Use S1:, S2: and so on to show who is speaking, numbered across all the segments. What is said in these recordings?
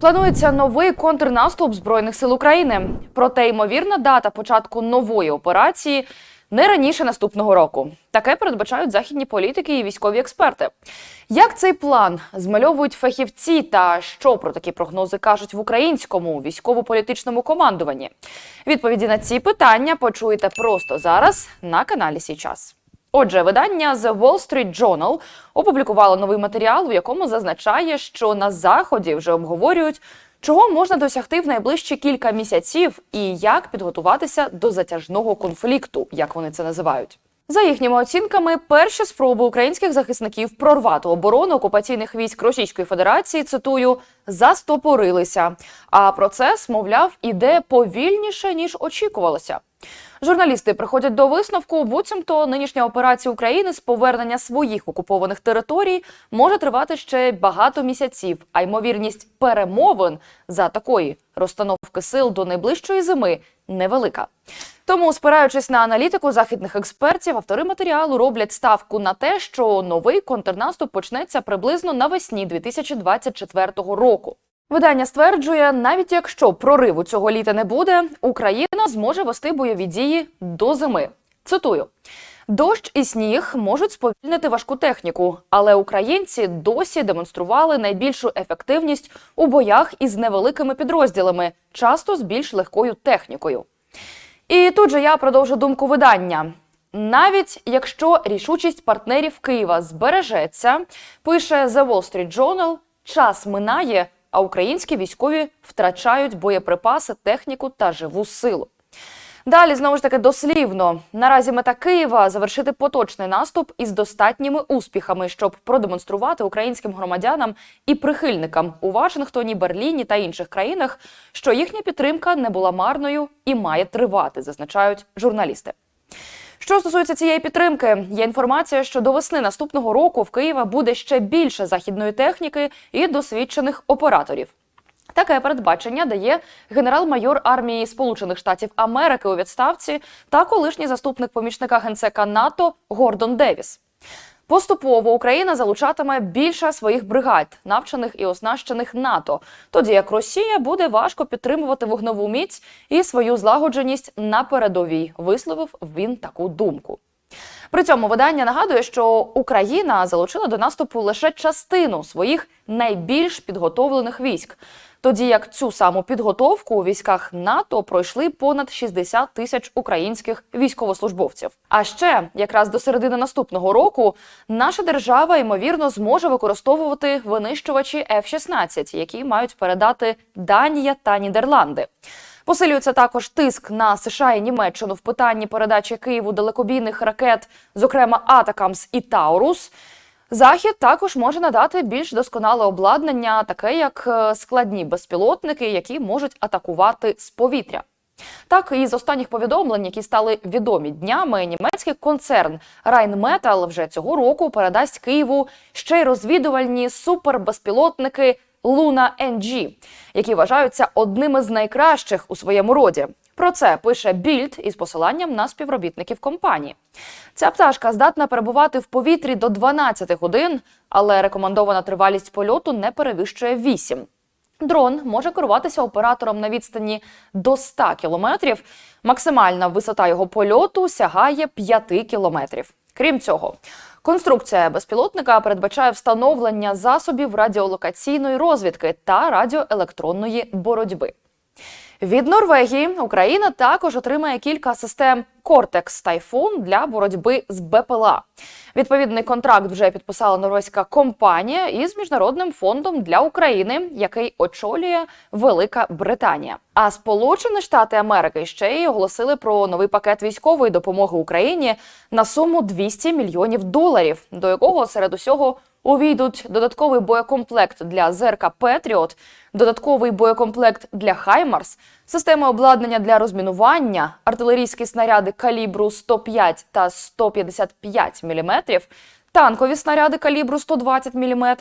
S1: Планується новий контрнаступ збройних сил України. Проте ймовірна дата початку нової операції не раніше наступного року. Таке передбачають західні політики і військові експерти. Як цей план змальовують фахівці, та що про такі прогнози кажуть в українському військово-політичному командуванні? Відповіді на ці питання почуєте просто зараз на каналі Січас. Отже, видання The Wall Street Journal опублікувало новий матеріал, у якому зазначає, що на заході вже обговорюють, чого можна досягти в найближчі кілька місяців і як підготуватися до затяжного конфлікту, як вони це називають. За їхніми оцінками, перші спроби українських захисників прорвати оборону окупаційних військ Російської Федерації цитую застопорилися. А процес, мовляв, іде повільніше ніж очікувалося. Журналісти приходять до висновку, буцімто нинішня операція України з повернення своїх окупованих територій може тривати ще багато місяців, а ймовірність перемовин за такої розстановки сил до найближчої зими невелика. Тому, спираючись на аналітику західних експертів, автори матеріалу роблять ставку на те, що новий контрнаступ почнеться приблизно навесні 2024 року. Видання стверджує, навіть якщо прориву цього літа не буде, Україна зможе вести бойові дії до зими. Цитую. Дощ і сніг можуть сповільнити важку техніку, але українці досі демонстрували найбільшу ефективність у боях із невеликими підрозділами, часто з більш легкою технікою. І тут же я продовжу думку видання. Навіть якщо рішучість партнерів Києва збережеться, пише The Wall Street Journal, час минає, а українські військові втрачають боєприпаси, техніку та живу силу. Далі знову ж таки дослівно наразі мета Києва завершити поточний наступ із достатніми успіхами, щоб продемонструвати українським громадянам і прихильникам у Вашингтоні, Берліні та інших країнах, що їхня підтримка не була марною і має тривати, зазначають журналісти. Що стосується цієї підтримки, є інформація, що до весни наступного року в Києва буде ще більше західної техніки і досвідчених операторів. Таке передбачення дає генерал-майор армії Сполучених Штатів Америки у відставці та колишній заступник помічника генсека НАТО Гордон Девіс. Поступово Україна залучатиме більше своїх бригад, навчених і оснащених НАТО, тоді як Росія буде важко підтримувати вогневу міць і свою злагодженість на передовій, висловив він таку думку. При цьому видання нагадує, що Україна залучила до наступу лише частину своїх найбільш підготовлених військ, тоді як цю саму підготовку у військах НАТО пройшли понад 60 тисяч українських військовослужбовців. А ще якраз до середини наступного року наша держава ймовірно зможе використовувати винищувачі F-16, які мають передати Данія та Нідерланди. Посилюється також тиск на США і Німеччину в питанні передачі Києву далекобійних ракет, зокрема Атакамс і Таурус. Захід також може надати більш досконале обладнання, таке як е, складні безпілотники, які можуть атакувати з повітря. Так, із останніх повідомлень, які стали відомі днями, німецький концерн Rheinmetall вже цього року передасть Києву ще й розвідувальні супербезпілотники Луна NG, які вважаються одними з найкращих у своєму роді. Про це пише Більд із посиланням на співробітників компанії. Ця пташка здатна перебувати в повітрі до 12 годин, але рекомендована тривалість польоту не перевищує 8. Дрон може керуватися оператором на відстані до 100 кілометрів. Максимальна висота його польоту сягає 5 кілометрів. Крім цього, конструкція безпілотника передбачає встановлення засобів радіолокаційної розвідки та радіоелектронної боротьби. Від Норвегії Україна також отримає кілька систем Cortex Typhoon для боротьби з БПЛА. Відповідний контракт вже підписала норвезька компанія із міжнародним фондом для України, який очолює Велика Британія. А Сполучені Штати Америки ще й оголосили про новий пакет військової допомоги Україні на суму 200 мільйонів доларів, до якого серед усього увійдуть додатковий боєкомплект для ЗРК Петріот, додатковий боєкомплект для Хаймарс, системи обладнання для розмінування, артилерійські снаряди калібру 105 та 155 мм, танкові снаряди калібру 120 мм,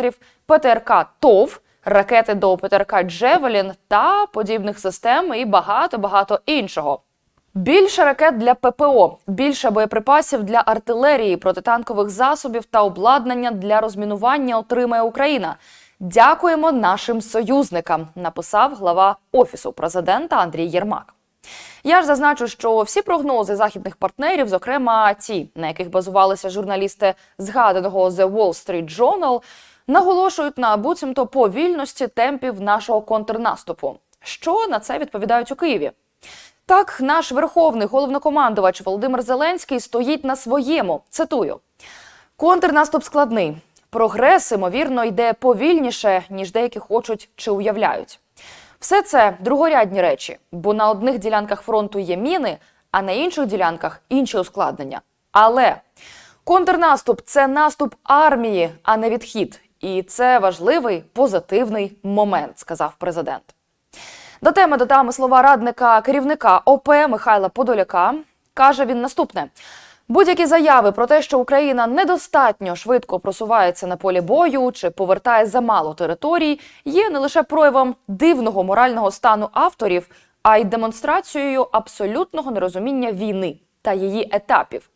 S1: ПТРК ТОВ, ракети до ПТРК Джевелін та подібних систем і багато багато іншого. Більше ракет для ППО, більше боєприпасів для артилерії, протитанкових засобів та обладнання для розмінування отримає Україна. Дякуємо нашим союзникам, написав глава офісу президента Андрій Єрмак. Я ж зазначу, що всі прогнози західних партнерів, зокрема ті, на яких базувалися журналісти згаданого The Wall Street Journal, наголошують на буцімто повільності темпів нашого контрнаступу. Що на це відповідають у Києві? Так, наш верховний головнокомандувач Володимир Зеленський стоїть на своєму. Цитую: контрнаступ складний. Прогрес, ймовірно, йде повільніше, ніж деякі хочуть чи уявляють. Все це другорядні речі, бо на одних ділянках фронту є міни, а на інших ділянках інші ускладнення. Але контрнаступ це наступ армії, а не відхід. І це важливий позитивний момент, сказав президент. До теми додам і слова радника керівника ОП Михайла Подоляка. Каже він наступне: будь-які заяви про те, що Україна недостатньо швидко просувається на полі бою чи повертає замало територій, є не лише проявом дивного морального стану авторів, а й демонстрацією абсолютного нерозуміння війни та її етапів.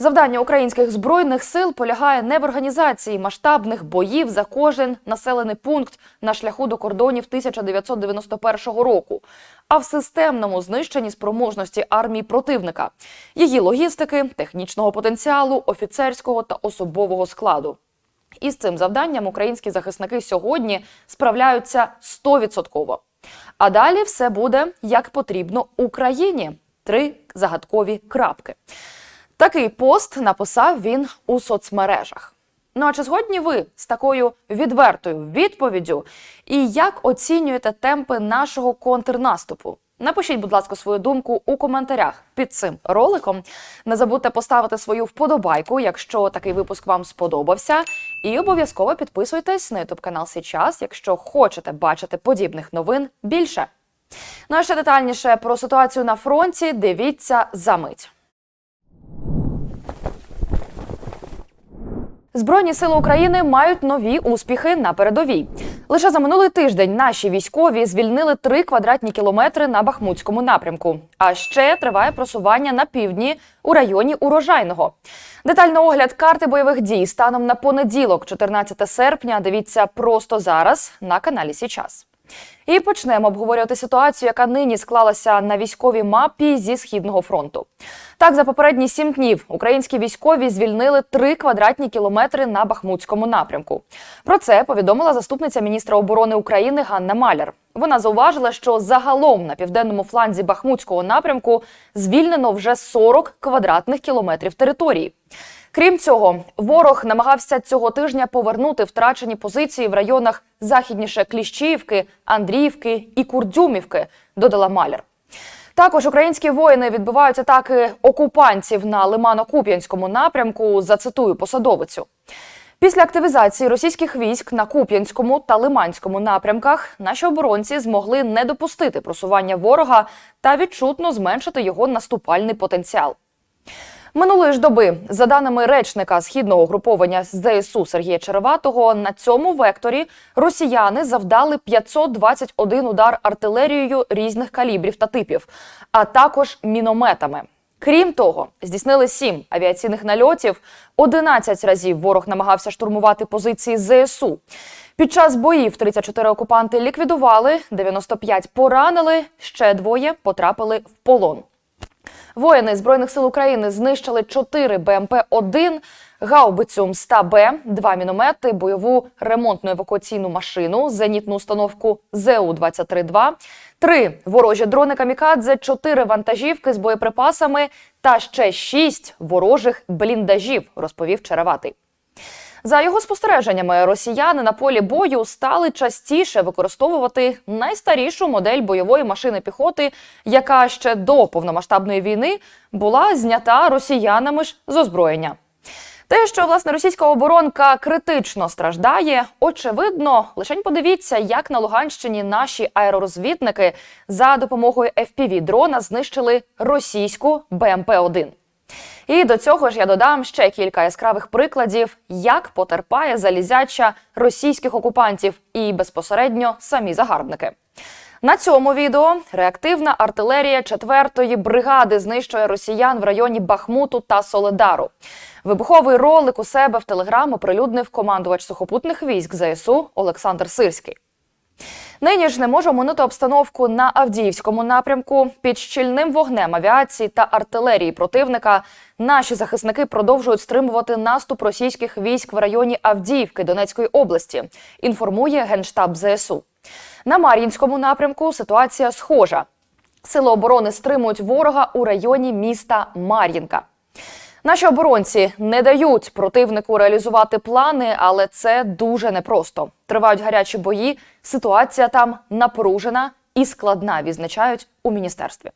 S1: Завдання українських збройних сил полягає не в організації масштабних боїв за кожен населений пункт на шляху до кордонів 1991 року, а в системному знищенні спроможності армії противника, її логістики, технічного потенціалу, офіцерського та особового складу. І з цим завданням українські захисники сьогодні справляються 100%. А далі все буде як потрібно Україні. Три загадкові крапки. Такий пост написав він у соцмережах. Ну а чи згодні ви з такою відвертою відповіддю? І як оцінюєте темпи нашого контрнаступу? Напишіть, будь ласка, свою думку у коментарях під цим роликом. Не забудьте поставити свою вподобайку, якщо такий випуск вам сподобався. І обов'язково підписуйтесь на ютуб канал Січас, якщо хочете бачити подібних новин більше. Ну а ще детальніше про ситуацію на фронті дивіться за мить. Збройні сили України мають нові успіхи на передовій. Лише за минулий тиждень наші військові звільнили три квадратні кілометри на Бахмутському напрямку. А ще триває просування на півдні у районі урожайного. Детальний огляд карти бойових дій станом на понеділок, 14 серпня. Дивіться просто зараз на каналі Січас. І почнемо обговорювати ситуацію, яка нині склалася на військовій мапі зі східного фронту. Так, за попередні сім днів українські військові звільнили три квадратні кілометри на Бахмутському напрямку. Про це повідомила заступниця міністра оборони України Ганна Маляр. Вона зауважила, що загалом на південному фланзі Бахмутського напрямку звільнено вже 40 квадратних кілометрів території. Крім цього, ворог намагався цього тижня повернути втрачені позиції в районах західніше Кліщіївки, Андріївки і Курдюмівки, додала Маляр. Також українські воїни відбивають атаки окупантів на Лимано-Куп'янському напрямку. Зацитую посадовицю. Після активізації російських військ на Куп'янському та Лиманському напрямках наші оборонці змогли не допустити просування ворога та відчутно зменшити його наступальний потенціал. Минулої ж доби, за даними речника східного угруповання ЗСУ Сергія Череватого, на цьому векторі росіяни завдали 521 удар артилерією різних калібрів та типів, а також мінометами. Крім того, здійснили сім авіаційних нальотів. 11 разів ворог намагався штурмувати позиції ЗСУ. Під час боїв 34 окупанти ліквідували, 95 поранили, ще двоє потрапили в полон. Воїни збройних сил України знищили 4 БМП-1, гаубицю МСТА-Б, два міномети, бойову ремонтну евакуаційну машину, зенітну установку ЗУ-23-2, три ворожі дрони камікадзе, чотири вантажівки з боєприпасами та ще шість ворожих бліндажів, розповів Череватий. За його спостереженнями, росіяни на полі бою стали частіше використовувати найстарішу модель бойової машини піхоти, яка ще до повномасштабної війни була знята росіянами ж з озброєння. Те, що власне російська оборонка критично страждає, очевидно, лишень подивіться, як на Луганщині наші аеророзвідники за допомогою fpv дрона знищили російську БМП-1. І до цього ж я додам ще кілька яскравих прикладів, як потерпає залізяча російських окупантів і безпосередньо самі загарбники. На цьому відео реактивна артилерія 4-ї бригади знищує росіян в районі Бахмуту та Соледару. Вибуховий ролик у себе в телеграм оприлюднив командувач сухопутних військ ЗСУ Олександр Сирський. Нині ж не можу минути обстановку на Авдіївському напрямку. Під щільним вогнем авіації та артилерії противника наші захисники продовжують стримувати наступ російських військ в районі Авдіївки Донецької області. Інформує генштаб ЗСУ. На Мар'їнському напрямку ситуація схожа. Сили оборони стримують ворога у районі міста Мар'їнка. Наші оборонці не дають противнику реалізувати плани, але це дуже непросто. Тривають гарячі бої. Ситуація там напружена і складна, відзначають у міністерстві.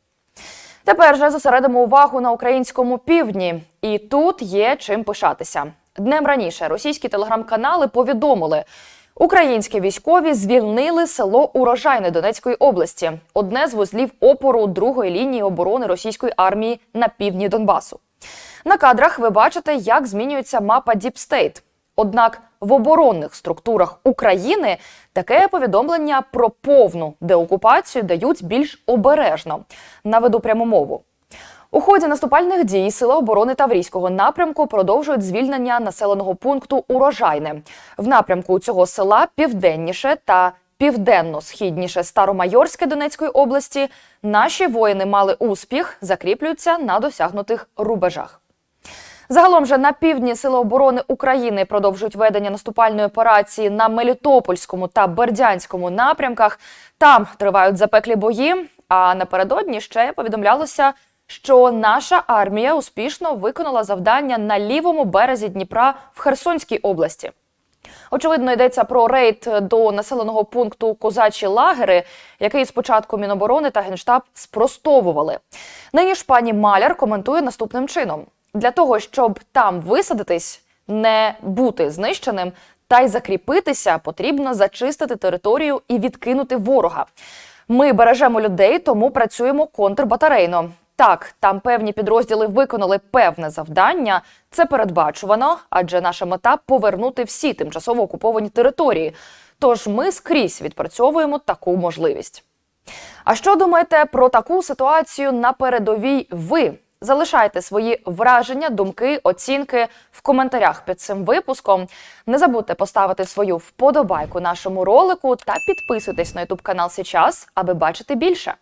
S1: Тепер же зосередимо увагу на українському півдні, і тут є чим пишатися. Днем раніше російські телеграм-канали повідомили, українські військові звільнили село Урожайне Донецької області, одне з вузлів опору другої лінії оборони російської армії на півдні Донбасу. На кадрах ви бачите, як змінюється мапа Діпстейт. Однак в оборонних структурах України таке повідомлення про повну деокупацію дають більш обережно. Наведу пряму мову. У ході наступальних дій Сили оборони Таврійського напрямку продовжують звільнення населеного пункту Урожайне. В напрямку цього села південніше та південно-східніше Старомайорське Донецької області наші воїни мали успіх, закріплюються на досягнутих рубежах. Загалом же на півдні Сили оборони України продовжують ведення наступальної операції на Мелітопольському та Бердянському напрямках. Там тривають запеклі бої. А напередодні ще повідомлялося, що наша армія успішно виконала завдання на лівому березі Дніпра в Херсонській області. Очевидно, йдеться про рейд до населеного пункту Козачі лагери, який спочатку Міноборони та Генштаб спростовували. Нині ж пані Маляр коментує наступним чином: для того, щоб там висадитись, не бути знищеним та й закріпитися, потрібно зачистити територію і відкинути ворога. Ми бережемо людей, тому працюємо контрбатарейно. Так, там певні підрозділи виконали певне завдання. Це передбачувано, адже наша мета повернути всі тимчасово окуповані території. Тож ми скрізь відпрацьовуємо таку можливість. А що думаєте про таку ситуацію на передовій? Ви залишайте свої враження, думки, оцінки в коментарях під цим випуском. Не забудьте поставити свою вподобайку нашому ролику та підписуйтесь на ютуб канал Сейчас, аби бачити більше.